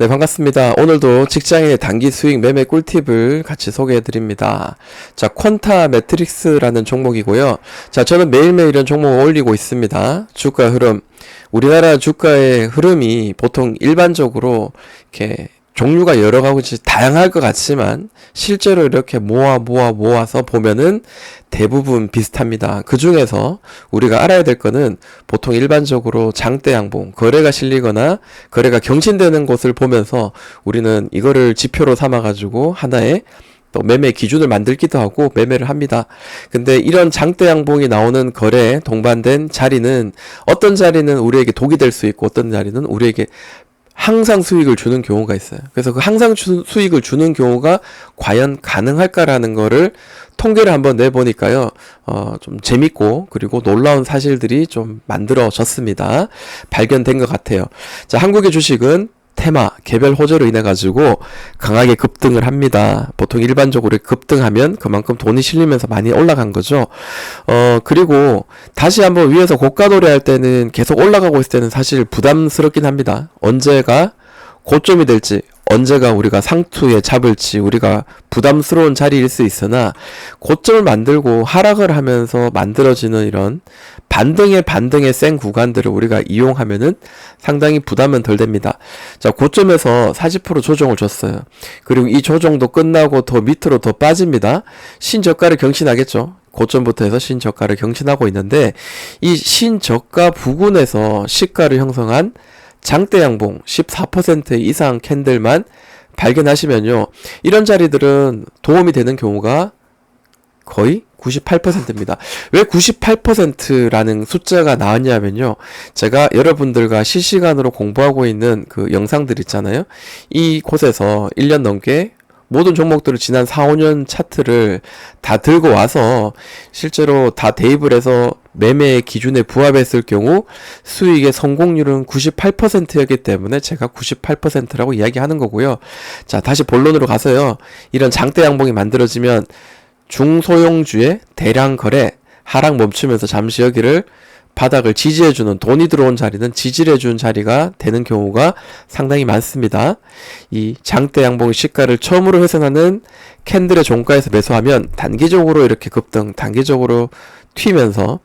네, 반갑습니다. 오늘도 직장인의 단기 수익 매매 꿀팁을 같이 소개해 드립니다. 자, 퀀타 매트릭스라는 종목이고요. 자, 저는 매일매일 이런 종목을 올리고 있습니다. 주가 흐름. 우리나라 주가의 흐름이 보통 일반적으로 이렇게 종류가 여러 가지 다양할 것 같지만 실제로 이렇게 모아 모아 모아서 보면은 대부분 비슷합니다. 그 중에서 우리가 알아야 될 거는 보통 일반적으로 장대 양봉, 거래가 실리거나 거래가 경신되는 곳을 보면서 우리는 이거를 지표로 삼아 가지고 하나의 또 매매 기준을 만들기도 하고 매매를 합니다. 근데 이런 장대 양봉이 나오는 거래에 동반된 자리는 어떤 자리는 우리에게 독이 될 수 있고 어떤 자리는 우리에게 항상 수익을 주는 경우가 있어요. 그래서 그 항상 주, 수익을 주는 경우가 과연 가능할까라는 거를 통계를 한번 내보니까요, 어, 좀 재밌고, 그리고 놀라운 사실들이 좀 만들어졌습니다. 발견된 것 같아요. 자, 한국의 주식은 테마, 개별 호재로 인해 가지고 강하게 급등을 합니다. 보통 일반적으로 급등하면 그만큼 돈이 실리면서 많이 올라간 거죠. 어, 그리고 다시 한번 위에서 고가 노래할 때는 계속 올라가고 있을 때는 사실 부담스럽긴 합니다. 언제가 고점이 될지 언제가 우리가 상투에 잡을지 우리가 부담스러운 자리일 수 있으나 고점을 만들고 하락을 하면서 만들어지는 이런 반등의 반등의 센 구간들을 우리가 이용하면은 상당히 부담은 덜 됩니다. 자, 고점에서 40% 조정을 줬어요. 그리고 이 조정도 끝나고 더 밑으로 더 빠집니다. 신저가를 경신하겠죠. 고점부터 해서 신저가를 경신하고 있는데 이 신저가 부근에서 시가를 형성한 장대 양봉 14% 이상 캔들만 발견하시면요. 이런 자리들은 도움이 되는 경우가 거의 98%입니다. 왜 98%라는 숫자가 나왔냐면요. 제가 여러분들과 실시간으로 공부하고 있는 그 영상들 있잖아요. 이 곳에서 1년 넘게 모든 종목들을 지난 4, 5년 차트를 다 들고 와서 실제로 다 대입을 해서 매매 기준에 부합했을 경우 수익의 성공률은 98%였기 때문에 제가 98%라고 이야기하는 거고요. 자, 다시 본론으로 가서요. 이런 장대 양봉이 만들어지면 중소형주의 대량 거래 하락 멈추면서 잠시 여기를 바닥을 지지해주는 돈이 들어온 자리는 지지해주는 자리가 되는 경우가 상당히 많습니다. 이 장대 양봉의 시가를 처음으로 훼손하는 캔들의 종가에서 매수하면 단기적으로 이렇게 급등, 단기적으로 튀면서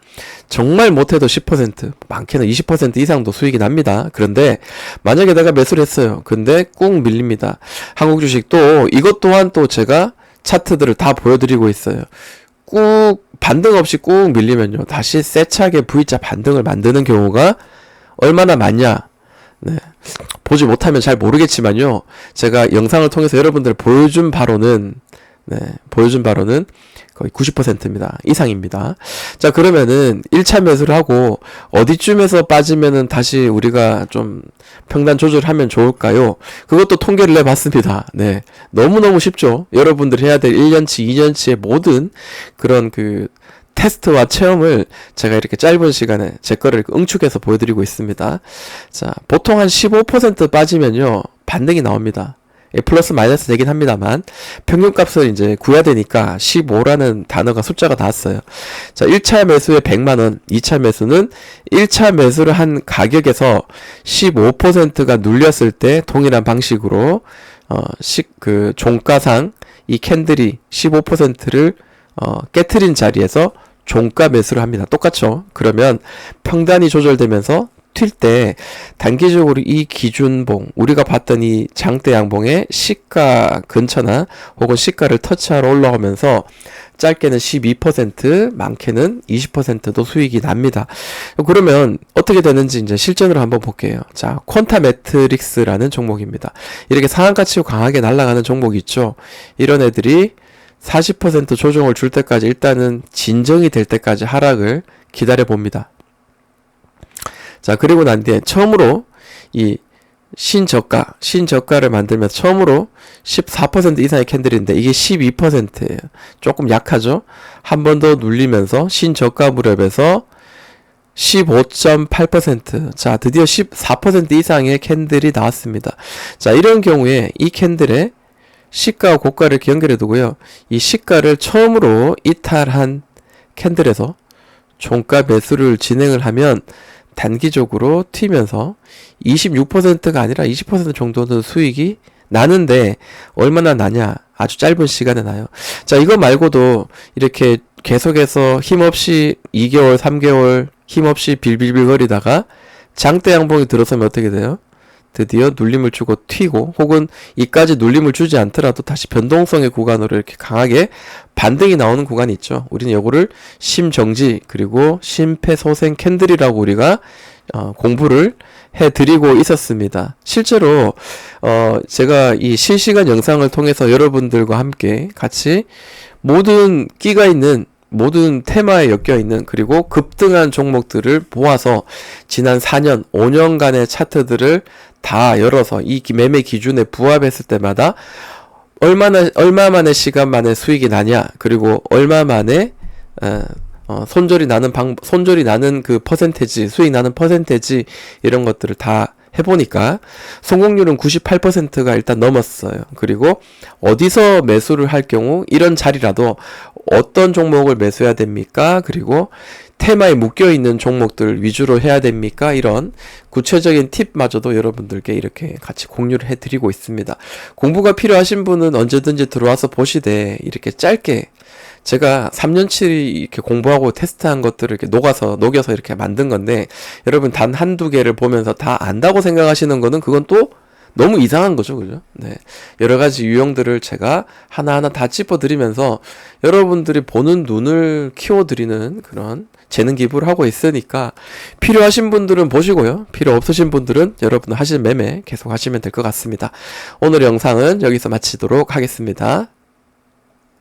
정말 못해도 10% 많게는 20% 이상도 수익이 납니다. 그런데 만약에 내가 매수를 했어요. 근데 꾹 밀립니다. 한국 주식도 이것 또한 또 제가 차트들을 다 보여드리고 있어요. 꾹 반등 없이 꾹 밀리면요. 다시 세차게 V자 반등을 만드는 경우가 얼마나 많냐. 네. 보지 못하면 잘 모르겠지만요. 제가 영상을 통해서 여러분들 보여준 바로는 네, 보여준 바로는 거의 90%입니다. 이상입니다. 자, 그러면은 1차 매수를 하고 어디쯤에서 빠지면은 다시 우리가 좀 평단 조절하면 좋을까요? 그것도 통계를 내봤습니다. 네. 너무너무 쉽죠? 여러분들이 해야 될 1년치, 2년치의 모든 그런 그 테스트와 체험을 제가 이렇게 짧은 시간에 제 거를 응축해서 보여드리고 있습니다. 자, 보통 한 15% 빠지면요, 반등이 나옵니다. 예, 플러스 마이너스 되긴 합니다만 평균값을 이제 구해야 되니까 15라는 단어가 숫자가 나왔어요. 자, 1차 매수에 100만 원, 2차 매수는 1차 매수를 한 가격에서 15%가 눌렸을 때 동일한 방식으로 어, 식, 그 종가상 이 캔들이 15%를 어, 깨트린 자리에서 종가 매수를 합니다. 똑같죠? 그러면 평단이 조절되면서 튈 때 단기적으로 이 기준봉 우리가 봤던 이 장대 양봉의 시가 근처나 혹은 시가를 터치하러 올라오면서 짧게는 12% 많게는 20%도 수익이 납니다. 그러면 어떻게 되는지 이제 실전으로 한번 볼게요. 자, 퀀타 매트릭스라는 종목입니다. 이렇게 상한가치로 강하게 날아가는 종목이 있죠. 이런 애들이 40% 조정을 줄 때까지 일단은 진정이 될 때까지 하락을 기다려 봅니다. 자, 그리고 난 뒤에 처음으로 이 신저가, 신저가를 만들면서 처음으로 14% 이상의 캔들인데 이게 12%예요. 조금 약하죠? 한 번 더 눌리면서 신저가 무렵에서 15.8%. 자, 드디어 14% 이상의 캔들이 나왔습니다. 자, 이런 경우에 이 캔들의 시가와 고가를 연결해 두고요. 이 시가를 처음으로 이탈한 캔들에서 종가 매수를 진행을 하면 단기적으로 튀면서 26%가 아니라 20% 정도는 수익이 나는데 얼마나 나냐? 아주 짧은 시간에 나요. 자, 이거 말고도 이렇게 계속해서 힘없이 2개월, 3개월 힘없이 빌빌빌거리다가 장대 양봉이 들어서면 어떻게 돼요? 드디어 눌림을 주고 튀고 혹은 이까지 눌림을 주지 않더라도 다시 변동성의 구간으로 이렇게 강하게 반등이 나오는 구간이 있죠. 우리는 요거를 심정지 그리고 심폐소생 캔들이라고 우리가 어, 공부를 해드리고 있었습니다. 실제로 어, 제가 이 실시간 영상을 통해서 여러분들과 함께 같이 모든 끼가 있는 모든 테마에 엮여 있는 그리고 급등한 종목들을 모아서 지난 4년, 5년간의 차트들을 다 열어서 이 기- 매매 기준에 부합했을 때마다 얼마나 얼마 만의 시간 만에 수익이 나냐 그리고 얼마 만에 어, 어, 손절이 나는 방 손절이 나는 그 퍼센테지 수익 나는 퍼센테지 이런 것들을 다 해보니까 성공률은 98%가 일단 넘었어요. 그리고 어디서 매수를 할 경우 이런 자리라도 어떤 종목을 매수해야 됩니까? 그리고 테마에 묶여 있는 종목들 위주로 해야 됩니까? 이런 구체적인 팁마저도 여러분들께 이렇게 같이 공유를 해드리고 있습니다. 공부가 필요하신 분은 언제든지 들어와서 보시되 이렇게 짧게 제가 3년치 이렇게 공부하고 테스트한 것들을 이렇게 녹아서, 녹여서 이렇게 만든 건데, 여러분 단 한두 개를 보면서 다 안다고 생각하시는 거는 그건 또 너무 이상한 거죠, 그죠? 네. 여러 가지 유형들을 제가 하나하나 다 짚어드리면서 여러분들이 보는 눈을 키워드리는 그런 재능 기부를 하고 있으니까 필요하신 분들은 보시고요. 필요 없으신 분들은 여러분 하시는 매매 계속 하시면 될 것 같습니다. 오늘 영상은 여기서 마치도록 하겠습니다.